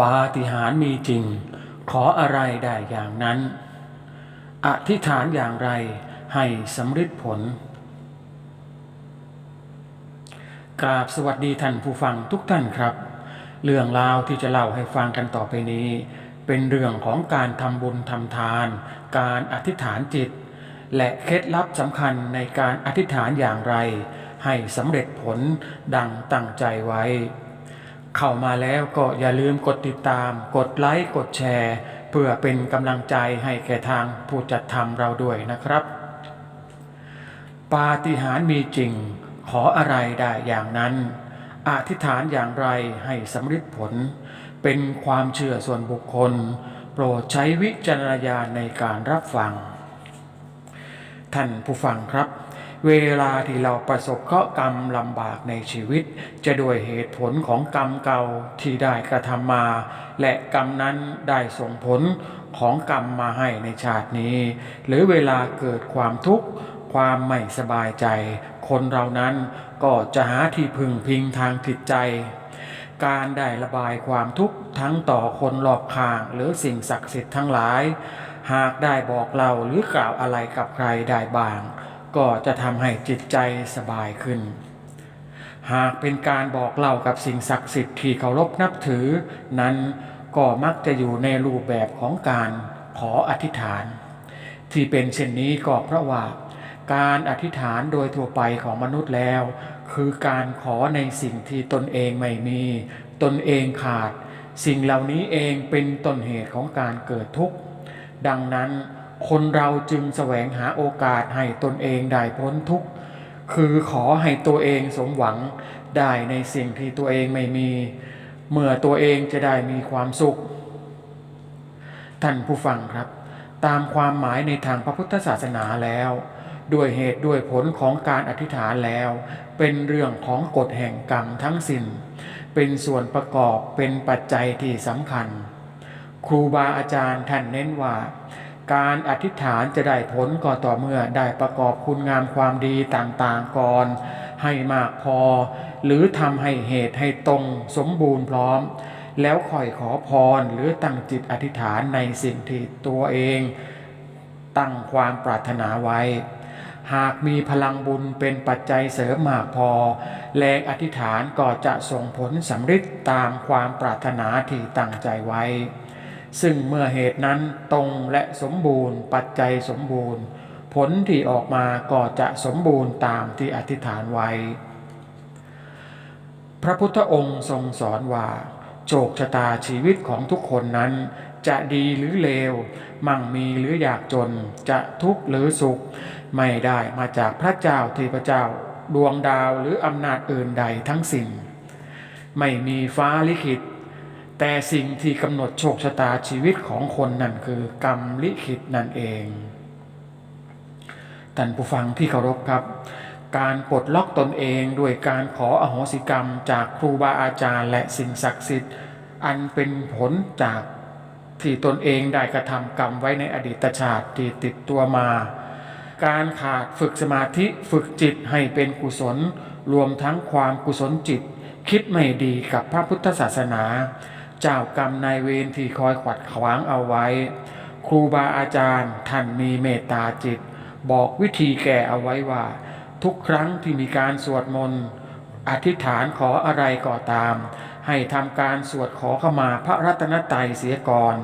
ปาฏิหาริย์มีจริง ขออะไรได้อย่างนั้น อธิษฐานอย่างไรให้สำเร็จผล กราบสวัสดีท่านผู้ฟังทุกท่านครับ เรื่องราวที่จะเล่าให้ฟังกันต่อไปนี้ เป็นเรื่องของการทำบุญทำทาน การอธิษฐานจิต และเคล็ดลับสำคัญในการอธิษฐานอย่างไร ให้สำเร็จผลดังตั้งใจไว้ เข้ามาแล้วก็อย่าลืมกดติดตาม กดไลค์ กดแชร์ เพื่อเป็นกำลังใจให้แก่ทางผู้จัดทำเราด้วยนะครับ ปาฏิหาริย์มีจริง ขออะไรได้อย่างนั้น อธิษฐานอย่างไรให้สำเร็จผล เป็นความเชื่อส่วนบุคคล โปรดใช้วิจารณญาณในการรับฟัง ท่านผู้ฟังครับ เวลาที่เราประสบเคราะห์กรรมลำบากในชีวิต จะด้วยเหตุผลของกรรมเก่าที่ได้กระทำมา และกรรมนั้นได้ส่งผลของกรรมมาให้ในชาตินี้ หรือเวลาเกิดความทุกข์ความไม่สบายใจ คนเรานั้นก็จะหาที่พึ่งพิงทางจิตใจ การได้ระบายความทุกข์ทั้งต่อคนรอบข้างหรือสิ่งศักดิ์สิทธิ์ทั้งหลาย หากได้บอกเล่าหรือกล่าวอะไรกับใครได้บ้าง ก็จะทำให้จิตใจสบายขึ้น หากเป็นการบอกเล่ากับสิ่งศักดิ์สิทธิ์ที่เคารพนับถือ นั้นก็มักจะอยู่ในรูปแบบของการขออธิษฐาน ที่เป็นเช่นนี้ก็เพราะว่า การอธิษฐานโดยทั่วไปของมนุษย์แล้ว คือการขอในสิ่งที่ตนเองไม่มี ตนเองขาด สิ่งเหล่านี้เองเป็นต้นเหตุของการเกิดทุกข์ดังนั้น คนเราจึงแสวงหาโอกาสให้ตนเองได้พ้นทุกข์ คือขอให้ตัวเองสมหวังได้ในสิ่งที่ตัวเองไม่มี เมื่อตัวเองจะได้มีความสุข ท่านผู้ฟังครับ ตามความหมายในทางพระพุทธศาสนาแล้ว ด้วยเหตุด้วยผลของการอธิษฐานแล้ว เป็นเรื่องของกฎแห่งกรรมทั้งสิ้น เป็นส่วนประกอบเป็นปัจจัยที่สำคัญ ครูบาอาจารย์ท่านเน้นว่า การอธิษฐานจะได้ผลก็ต่อเมื่อได้ประกอบคุณงามความดีต่างๆก่อน ให้มากพอ หรือทำให้เหตุให้ตรงสมบูรณ์พร้อม แล้วค่อยขอพรหรือตั้งจิตอธิษฐานในสิ่งที่ตัวเอง ตั้งความปรารถนาไว้ หากมีพลังบุญเป็นปัจจัยเสริมมากพอ แรงอธิษฐานก็จะส่งผลสำเร็จตามความปรารถนาที่ตั้งใจไว้ ซึ่งเมื่อเหตุนั้นตรงและสมบูรณ์ ปัจจัยสมบูรณ์ ผลที่ออกมาก็จะสมบูรณ์ตามที่อธิษฐานไว้ พระพุทธองค์ทรงสอนว่า โชคชะตาชีวิตของทุกคนนั้น จะดีหรือเลว มั่งมีหรืออยากจน จะทุกข์หรือสุข ไม่ได้มาจากพระเจ้าเทพเจ้า ดวงดาวหรืออำนาจอื่นใดทั้งสิ้นไม่มีฟ้าลิขิต แต่สิ่งที่กำหนดโชคชะตาชีวิตของคนนั่นคือกรรมลิขิตนั่นเองท่านผู้ฟังที่เคารพครับ การปลดล็อกตนเองด้วยการขออโหสิกรรมจากครูบาอาจารย์ และสิ่งศักดิ์สิทธิ์ อันเป็นผลจากที่ตนเองได้กระทำกรรมไว้ในอดีตชาติที่ติดตัวมา การขาดฝึกสมาธิฝึกจิตให้เป็นกุศล รวมทั้งความกุศลจิต คิดไม่ดีกับพระพุทธศาสนา เจ้ากรรมนายเวรที่คอยขวัดขวางเอาไว้ ครูบาอาจารย์ท่านมีเมตตาจิต บอกวิธีแก่เอาไว้ว่า ทุกครั้งที่มีการสวดมนต์อธิษฐานขออะไรก็ตาม ให้ทำการสวดขอขมาพระรัตนตรัยเสียก่อน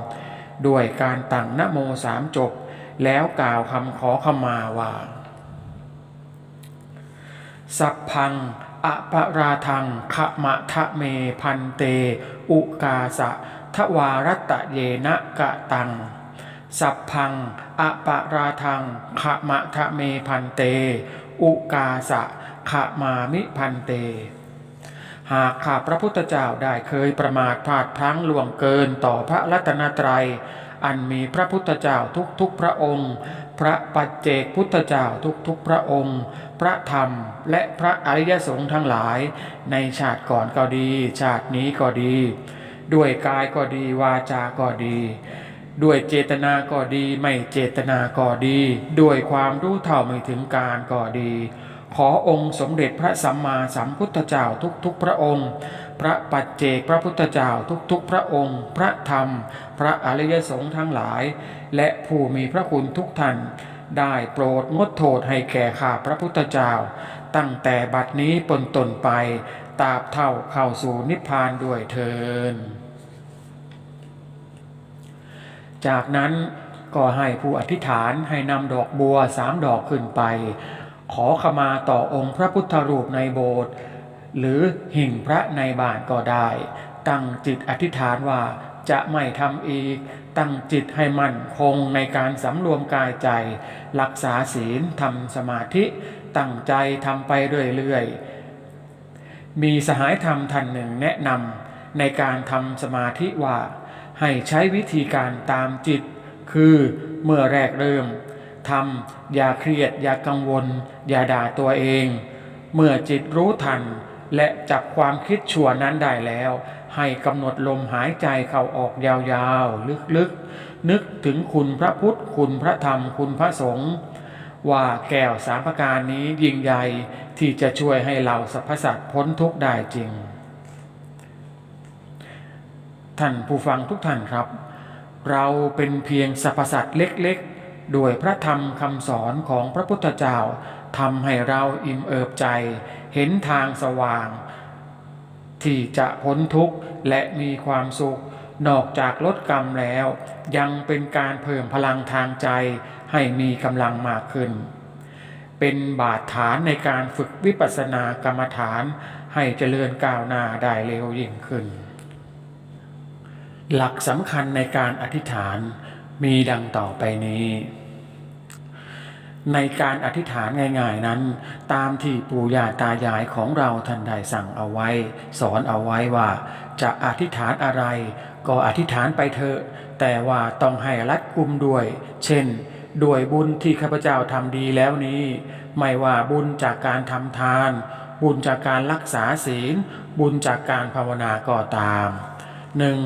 ด้วยการตั้งนโมสามจบ แล้วกล่าวคำขอขมาว่า สัพพัง อปราทังขมะทะเมพันเต อุกาสะทวารัตะเยนะกะตัง สัพพังอปราทังขมะทะเมพันเต อุกาสะขมามิพันเต หากข้าพระพุทธเจ้าได้เคยประมาทพลาดพลั้งล่วงเกินต่อพระรัตนตรัย อันมีพระพุทธเจ้าทุกๆพระองค์ พระปัจเจกพุทธเจ้าทุกๆพระองค์ พระธรรมและพระอริยสงฆ์ทั้งหลาย ในชาติก่อนก็ดี ชาตินี้ก็ดี ด้วยกายก็ดีวาจาก็ดี ด้วยเจตนาก็ดีไม่เจตนาก็ดี ด้วยความรู้เท่าไม่ถึงการก็ดี ขอองค์สมเด็จพระสัมมาสัมพุทธเจ้าทุกๆพระองค์ พระปัจเจกพระพุทธเจ้าทุกๆพระองค์ พระธรรม พระอริยสงฆ์ทั้งหลาย และผู้มีพระคุณทุกท่านได้โปรดงดโทษให้แก่ข้าพระพุทธเจ้า ตั้งแต่บัดนี้ปนตนไปตราบเท่าเข้าสู่นิพพานด้วยเทินจากนั้นก็ให้ผู้อธิษฐานให้นำดอกบัวสามดอกขึ้นไป ขอขมาต่อองค์พระพุทธรูปในโบสถ์หรือหิ่งพระในบ้านก็ได้ ตั้งจิตอธิษฐานว่าจะไม่ทำอีก ตั้งจิตให้มั่นคงในการสำรวมกายใจ รักษาศีลทำสมาธิ ตั้งใจทำไปเรื่อยๆ มีสหายธรรมท่านหนึ่งแนะนำในการทำสมาธิว่า ให้ใช้วิธีการตามจิต คือเมื่อแรกเริ่ม ทำอย่าเครียดอย่ากังวล อย่าด่าตัวเอง เมื่อจิตรู้ทัน และจับความคิดชั่วนั้นได้แล้ว ให้กำหนดลมหายใจเข้าออกยาวๆ ลึกๆ นึกถึงคุณพระพุทธ คุณพระธรรมคุณพระสงฆ์ว่าแก้วสามประการนี้ยิ่งใหญ่ที่จะช่วยให้เราสรรพสัตว์พ้นทุกข์ได้จริง ท่านผู้ฟังทุกท่านครับ เราเป็นเพียงสรรพสัตว์เล็กๆ ดวยพระธรรมคำสอนของพระพุทธเจ้าทำให้เราอิ่มเอิบใจ เห็นทางสว่าง ที่จะพ้นทุกข์และมีความสุข นอกจากลดกรรมแล้ว ยังเป็นการเพิ่มพลังทางใจให้มีกำลังมากขึ้น เป็นบาดฐานในการฝึกวิปัสสนากรรมฐานให้เจริญก้าวหน้าได้เร็วยิ่งขึ้น หลักสำคัญในการอธิษฐาน มีดังต่อไปนี้ในการอธิษฐานง่ายๆนั้น ตามที่ปู่ย่าตายายของเราท่านได้สั่งเอาไว้ สอนเอาไว้ว่า จะอธิษฐานอะไร ก็อธิษฐานไปเถอะ แต่ว่าต้องให้รัดกุมด้วย เช่น ด้วยบุญที่ข้าพเจ้าทำดีแล้วนี้ ไม่ว่าบุญจากการทำทาน บุญจากการรักษาศีล บุญจากการภาวนาก็ตามหนึ่ง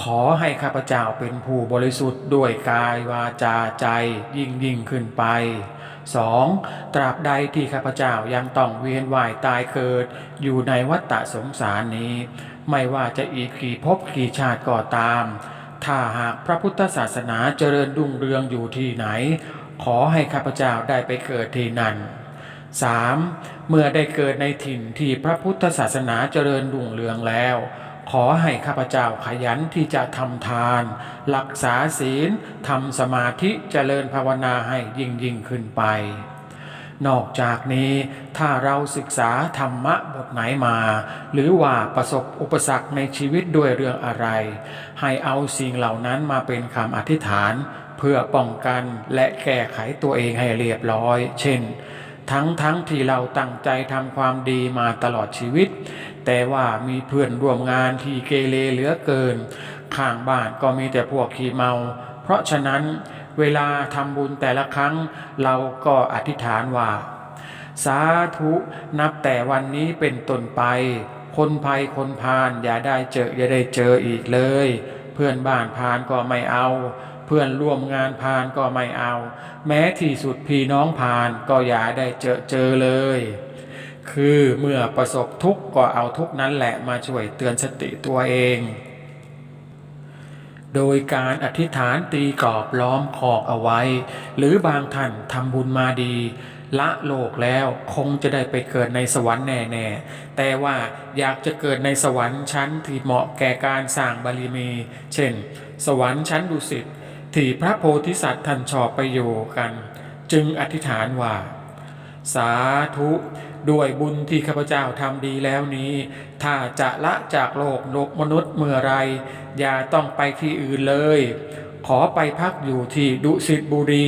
ขอให้ข้าพเจ้าเป็นผู้บริสุทธิ์ด้วยกายวาจาใจยิ่งยิ่งขึ้นไป 2. ตราบใดที่ข้าพเจ้ายังต้องเวียนว่ายตายเกิด อยู่ในวัฏฏะสงสารนี้ ไม่ว่าจะอีกกี่ภพกี่ชาติก็ตาม ถ้าหากพระพุทธศาสนาเจริญรุ่งเรืองอยู่ที่ไหน ขอให้ข้าพเจ้าได้ไปเกิดที่นั่น 3. เมื่อได้เกิดในถิ่นที่พระพุทธศาสนาเจริญรุ่งเรืองแล้ว ขอให้ข้าพเจ้าขยันที่จะทำทาน รักษาศีลทำสมาธิเจริญภาวนาให้ยิ่งยิ่งขึ้นไป นอกจากนี้ถ้าเราศึกษาธรรมะบทไหนมา หรือว่าประสบอุปสรรคในชีวิตด้วยเรื่องอะไร ให้เอาสิ่งเหล่านั้นมาเป็นคำอธิษฐาน เพื่อป้องกันและแก้ไขตัวเองให้เรียบร้อย เช่นทั้งทั้งที่เราตั้งใจทำความดีมาตลอดชีวิต แต่ว่ามีเพื่อนร่วมงานที่เกเรเหลือเกิน ข้างบ้านก็มีแต่พวกขี้เมา เพราะฉะนั้นเวลาทำบุญแต่ละครั้ง เราก็อธิษฐานว่า สาธุนับแต่วันนี้เป็นต้นไป คนภัยคนพาลอย่าได้เจออย่าได้เจออีกเลย เพื่อนบ้านพาลก็ไม่เอาเพื่อนร่วมงานพาลก็ไม่เอา แม้ที่สุดพี่น้องพาลก็อย่าได้เจอเจอเลย คือเมื่อประสบทุกข์ก็เอาทุกข์นั้นแหละมาช่วยเตือนสติตัวเอง โดยการอธิษฐานตีกรอบล้อมขอกเอาไว้ หรือบางท่านทำบุญมาดี ละโลกแล้วคงจะได้ไปเกิดในสวรรค์แน่ๆ แต่ว่าอยากจะเกิดในสวรรค์ชั้นที่เหมาะแก่การสร้างบารมี เช่น สวรรค์ชั้นดุสิตที่พระโพธิสัตว์ท่านชอบไปอยู่กัน จึงอธิษฐานว่า สาธุ ด้วยบุญที่ข้าพเจ้าทำดีแล้วนี้ ถ้าจะละจากโลกโลกมนุษย์เมื่อไร อย่าต้องไปที่อื่นเลย ขอไปพักอยู่ที่ดุสิตบุรี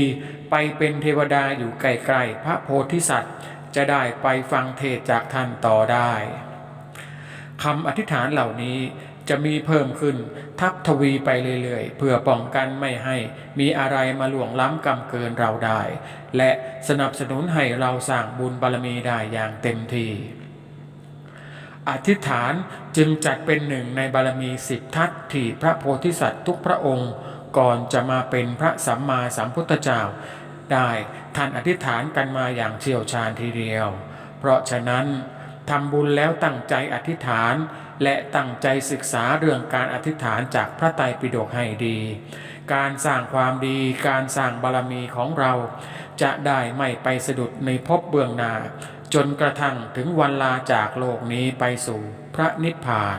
ไปเป็นเทวดาอยู่ไกลๆพระโพธิสัตว์ จะได้ไปฟังเทศจากท่านต่อได้คำอธิษฐานเหล่านี้ จะมีเพิ่มขึ้น ทับทวีไปเรื่อยๆ เพื่อป้องกันไม่ให้มีอะไรมาหลวงล้ำกรรมเกินเราได้ และสนับสนุนให้เราสร้างบุญบารมีได้อย่างเต็มที่อธิษฐานจึงจัดเป็นหนึ่งในบารมีสิบทัศที่พระโพธิสัตว์ทุกพระองค์ ก่อนจะมาเป็นพระสัมมาสัมพุทธเจ้า ได้ท่านอธิษฐานกันมาอย่างเชี่ยวชาญทีเดียว เพราะฉะนั้นทำบุญแล้วตั้งใจอธิษฐาน และตั้งใจศึกษาเรื่องการอธิษฐานจากพระไตรปิฎกให้ดี การสร้างความดี การสร้างบารมีของเรา จะได้ไม่ไปสะดุดในภพเบื้องหน้า จนกระทั่งถึงวันลาจากโลกนี้ไปสู่พระนิพพาน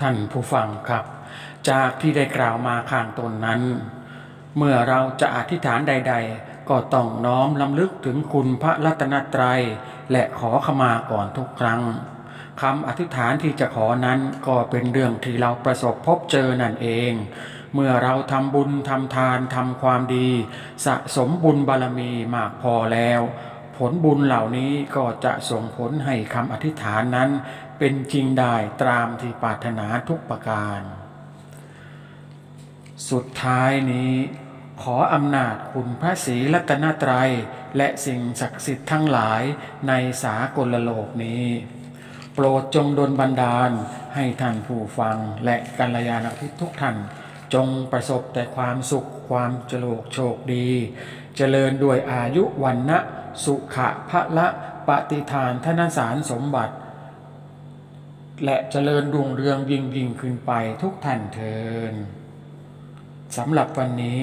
ท่านผู้ฟังครับ จากที่ได้กล่าวมาข้างต้นนั้น เมื่อเราจะอธิษฐานใด ๆ ก็ต้องน้อมลำลึกถึงคุณพระรัตนตรัย และขอขมาก่อนทุกครั้งคำอธิษฐานที่จะขอนั้นก็เป็นเรื่องที่เราประสบพบเจอนั่นเอง เมื่อเราทำบุญทำทานทำความดี สะสมบุญบารมีมากพอแล้ว ผลบุญเหล่านี้ก็จะส่งผลให้คำอธิษฐานนั้น เป็นจริงได้ตามที่ปรารถนาทุกประการ สุดท้ายนี้ ขออำนาจคุณพระศรีรัตนตรัย และสิ่งศักดิ์สิทธิ์ทั้งหลายในสากลโลกนี้ โปรดจงดลบันดาลให้ท่านผู้ฟังและกัลยาณมิตรทุกท่าน จงประสบแต่ความสุขความเจริญโชคดี เจริญด้วยอายุวันนะสุขะพระละปฏิทานธนสารสมบัติ และเจริญรุ่งเรืองยิ่งยิ่งขึ้นไปทุกท่านเทินสำหรับวันนี้